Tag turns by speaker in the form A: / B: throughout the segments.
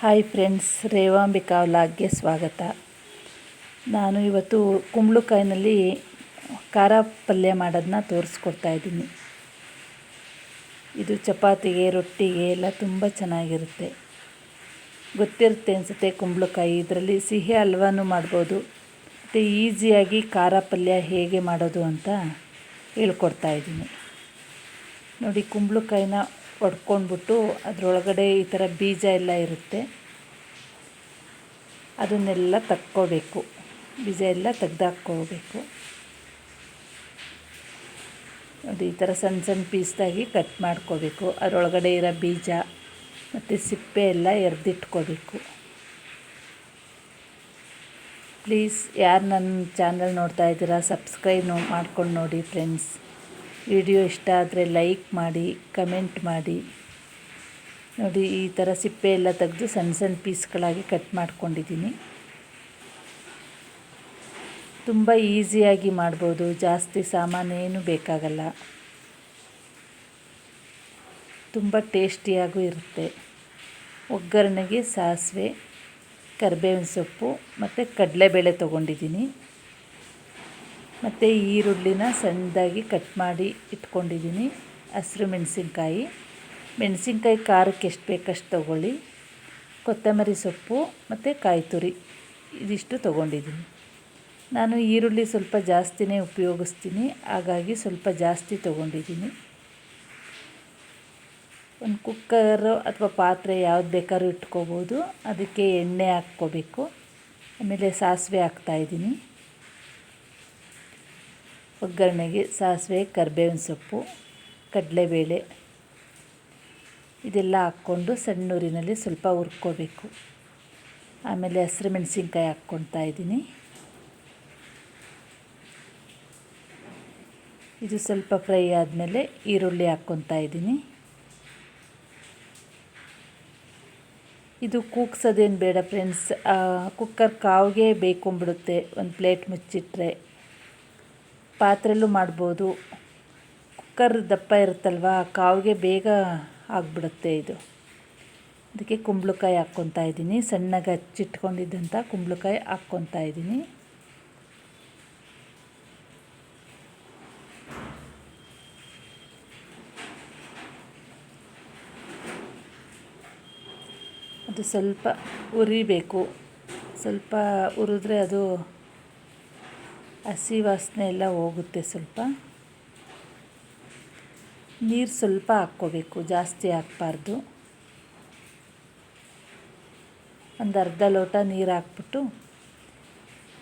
A: Hi friends ರೇವಾಂಬಿಕಾ ವ್ಲಾಗ್ಗೆ ಸ್ವಾಗತ. ನಾನು ಇವತ್ತು ಕುಂಬಳಕಾಯಿನಲ್ಲಿ ಖಾರ ಪಲ್ಯ ಮಾಡೋದನ್ನ ತೋರಿಸ್ಕೊಡ್ತಾ ಇದ್ದೀನಿ. ಇದು ಚಪಾತಿಗೆ, ರೊಟ್ಟಿಗೆ ಎಲ್ಲ ತುಂಬ ಚೆನ್ನಾಗಿರುತ್ತೆ. ಗೊತ್ತಿರುತ್ತೆ ಅನಿಸುತ್ತೆ ಕುಂಬಳಕಾಯಿ, ಇದರಲ್ಲಿ ಸಿಹಿ ಹಲ್ವಾನು ಮಾಡ್ಬೋದು. ಮತ್ತು ಈಸಿಯಾಗಿ ಖಾರ ಪಲ್ಯ ಹೇಗೆ ಮಾಡೋದು ಅಂತ ಹೇಳ್ಕೊಡ್ತಾ ಇದ್ದೀನಿ. ನೋಡಿ, ಕುಂಬಳಕಾಯಿನ ಒಡ್ಕೊಂಡ್ಬಿಟ್ಟು ಅದರೊಳಗಡೆ ಈ ಥರ ಬೀಜ ಎಲ್ಲ ಇರುತ್ತೆ. ಅದನ್ನೆಲ್ಲ ತಕ್ಕೋಬೇಕು. ಬೀಜ ಎಲ್ಲ ತೆಗ್ದಾಕ್ಕೋಬೇಕು. ಅದು ಈ ಥರ ಸಣ್ಣ ಸಣ್ಣ ಪೀಸ್ದಾಗಿ ಕಟ್ ಮಾಡ್ಕೋಬೇಕು. ಅದರೊಳಗಡೆ ಇರೋ ಬೀಜ ಮತ್ತು ಸಿಪ್ಪೆ ಎಲ್ಲ ಎರೆದಿಟ್ಕೋಬೇಕು. ಪ್ಲೀಸ್ ಯಾರು ನನ್ನ ಚಾನಲ್ ನೋಡ್ತಾ ಇದ್ದೀರಾ, ಸಬ್ಸ್ಕ್ರೈಬ್ ಮಾಡ್ಕೊಂಡು ನೋಡಿ ಫ್ರೆಂಡ್ಸ್. ವಿಡಿಯೋ ಇಷ್ಟ ಆದರೆ ಲೈಕ್ ಮಾಡಿ, ಕಮೆಂಟ್ ಮಾಡಿ. ನೋಡಿ, ಈ ಥರ ಸಿಪ್ಪೆ ಎಲ್ಲ ತೆಗೆದು ಸಣ್ಣ ಸಣ್ಣ ಪೀಸ್ಗಳಾಗಿ ಕಟ್ ಮಾಡ್ಕೊಂಡಿದ್ದೀನಿ. ತುಂಬ ಈಸಿಯಾಗಿ ಮಾಡ್ಬೋದು, ಜಾಸ್ತಿ ಸಾಮಾನೇನು ಬೇಕಾಗಲ್ಲ. ತುಂಬ ಟೇಸ್ಟಿಯಾಗೂ ಇರುತ್ತೆ. ಒಗ್ಗರಣೆಗೆ ಸಾಸಿವೆ, ಕರಿಬೇವಿನ ಸೊಪ್ಪು ಮತ್ತು ಕಡಲೆಬೇಳೆ ತೊಗೊಂಡಿದ್ದೀನಿ. ಮತ್ತು ಈರುಳ್ಳಿನ ಸಣ್ಣದಾಗಿ ಕಟ್ ಮಾಡಿ ಇಟ್ಕೊಂಡಿದ್ದೀನಿ. ಹಸಿರು ಮೆಣಸಿನ್ಕಾಯಿ. ಮೆಣಸಿನ್ಕಾಯಿ ಖಾರಕ್ಕೆ ಎಷ್ಟು ಬೇಕಷ್ಟು ತೊಗೊಳ್ಳಿ. ಕೊತ್ತಂಬರಿ ಸೊಪ್ಪು ಮತ್ತು ಕಾಯಿ ತುರಿ. ಇದಿಷ್ಟು ತೊಗೊಂಡಿದ್ದೀನಿ. ನಾನು ಈರುಳ್ಳಿ ಸ್ವಲ್ಪ ಜಾಸ್ತಿನೇ ಉಪಯೋಗಿಸ್ತೀನಿ. ಹಾಗಾಗಿ ಸ್ವಲ್ಪ ಜಾಸ್ತಿ ತೊಗೊಂಡಿದ್ದೀನಿ. ಒಂದು ಕುಕ್ಕರು ಅಥವಾ ಪಾತ್ರೆ ಯಾವ್ದು ಬೇಕಾದ್ರೂ ಇಟ್ಕೋಬೋದು. ಅದಕ್ಕೆ ಎಣ್ಣೆ ಹಾಕ್ಕೋಬೇಕು. ಆಮೇಲೆ ಸಾಸಿವೆ ಹಾಕ್ತಾಯಿದ್ದೀನಿ ಒಗ್ಗರಣೆಗೆ ಸಾಸಿವೆ, ಕರಿಬೇವಿನ ಸೊಪ್ಪು, ಕಡಲೆಬೇಳೆ ಇದೆಲ್ಲ ಹಾಕ್ಕೊಂಡು ಸಣ್ಣೂರಿನಲ್ಲಿ ಸ್ವಲ್ಪ ಹುರ್ಕೋಬೇಕು. ಆಮೇಲೆ ಹಸಿರು ಮೆಣಸಿನ್ಕಾಯಿ ಹಾಕ್ಕೊಳ್ತಾ ಇದ್ದೀನಿ. ಇದು ಸ್ವಲ್ಪ ಫ್ರೈ ಆದಮೇಲೆ ಈರುಳ್ಳಿ ಹಾಕ್ಕೊತಾ ಇದ್ದೀನಿ. ಇದು ಕೂಗ್ಸೋದೇನು ಬೇಡ ಫ್ರೆಂಡ್ಸ್. ಕುಕ್ಕರ್ ಕಾವಿಗೆ ಬೇಕೊಂಬಿಡುತ್ತೆ. ಒಂದು ಪ್ಲೇಟ್ ಮುಚ್ಚಿಟ್ರೆ ಪಾತ್ರೆಲ್ಲೂ ಮಾಡ್ಬೋದು. ಕುಕ್ಕರ್ ದಪ್ಪ ಇರುತ್ತಲ್ವ? ಕಾವಿಗೆ ಬೇಗ ಆಗಿಬಿಡುತ್ತೆ ಇದು. ಅದಕ್ಕೆ ಕುಂಬಳಕಾಯಿ ಹಾಕ್ಕೊತಾ ಇದ್ದೀನಿ. ಸಣ್ಣಗೆ ಹಚ್ಚಿಟ್ಕೊಂಡಿದ್ದಂಥ ಕುಂಬಳಕಾಯಿ ಹಾಕ್ಕೊತಾ ಇದ್ದೀನಿ. ಅದು ಸ್ವಲ್ಪ ಉರಿಬೇಕು. ಸ್ವಲ್ಪ ಉರಿದ್ರೆ ಅದು ಹಸಿ ವಾಸನೆ ಎಲ್ಲ ಹೋಗುತ್ತೆ ಸ್ವಲ್ಪ. ನೀರು ಸ್ವಲ್ಪ ಹಾಕ್ಕೋಬೇಕು, ಜಾಸ್ತಿ ಹಾಕ್ಬಾರ್ದು. ಒಂದು ಅರ್ಧ ಲೋಟ ನೀರು ಹಾಕ್ಬಿಟ್ಟು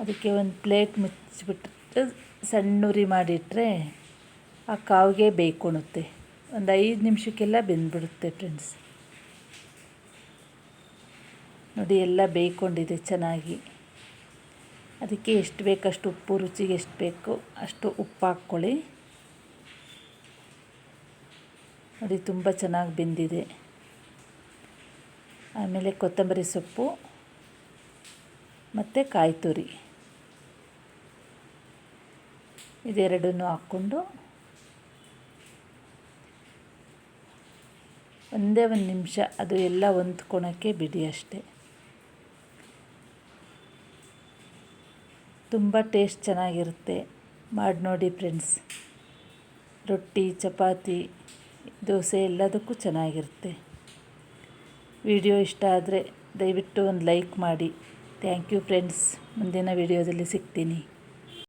A: ಅದಕ್ಕೆ ಒಂದು ಪ್ಲೇಟ್ ಮುಚ್ಚಿಬಿಟ್ಟು ಸಣ್ಣುರಿ ಮಾಡಿಟ್ರೆ ಆ ಕಾವಿಗೆ ಬೇಯ್ಕೊಳುತ್ತೆ ಒಂದು ಐದು ನಿಮಿಷಕ್ಕೆಲ್ಲ ಬೆಂದ್ಬಿಡುತ್ತೆ ಫ್ರೆಂಡ್ಸ್ ನೋಡಿ, ಎಲ್ಲ ಬೇಯ್ಕೊಂಡಿದೆ ಚೆನ್ನಾಗಿ. ಅದಕ್ಕೆ ಎಷ್ಟು ಬೇಕಷ್ಟು ಉಪ್ಪು, ರುಚಿಗೆ ಎಷ್ಟು ಬೇಕು ಅಷ್ಟು ಉಪ್ಪು ಹಾಕ್ಕೊಳ್ಳಿ. ನೋಡಿ, ತುಂಬ ಚೆನ್ನಾಗಿ ಬೆಂದಿದೆ. ಆಮೇಲೆ ಕೊತ್ತಂಬರಿ ಸೊಪ್ಪು ಮತ್ತು ಕಾಯಿ ತುರಿ. ಇದೆರಡನ್ನು ಹಾಕ್ಕೊಂಡು ಒಂದೇ ಒಂದು ನಿಮಿಷ, ಅದು ಎಲ್ಲ ಹೊಂದ್ಕೊಳಕ್ಕೆ ಬಿಡಿ ಅಷ್ಟೇ. ತುಂಬ ಟೇಸ್ಟ್ ಚೆನ್ನಾಗಿರುತ್ತೆ. ಮಾಡಿ ನೋಡಿ ಫ್ರೆಂಡ್ಸ್. ರೊಟ್ಟಿ, ಚಪಾತಿ, ದೋಸೆ ಎಲ್ಲದಕ್ಕೂ ಚೆನ್ನಾಗಿರುತ್ತೆ. ವಿಡಿಯೋ ಇಷ್ಟ ಆದರೆ ದಯವಿಟ್ಟು ಒಂದು ಲೈಕ್ ಮಾಡಿ. Thank you friends. ಮುಂದಿನ ವಿಡಿಯೋದಲ್ಲಿ ಸಿಗ್ತೀನಿ.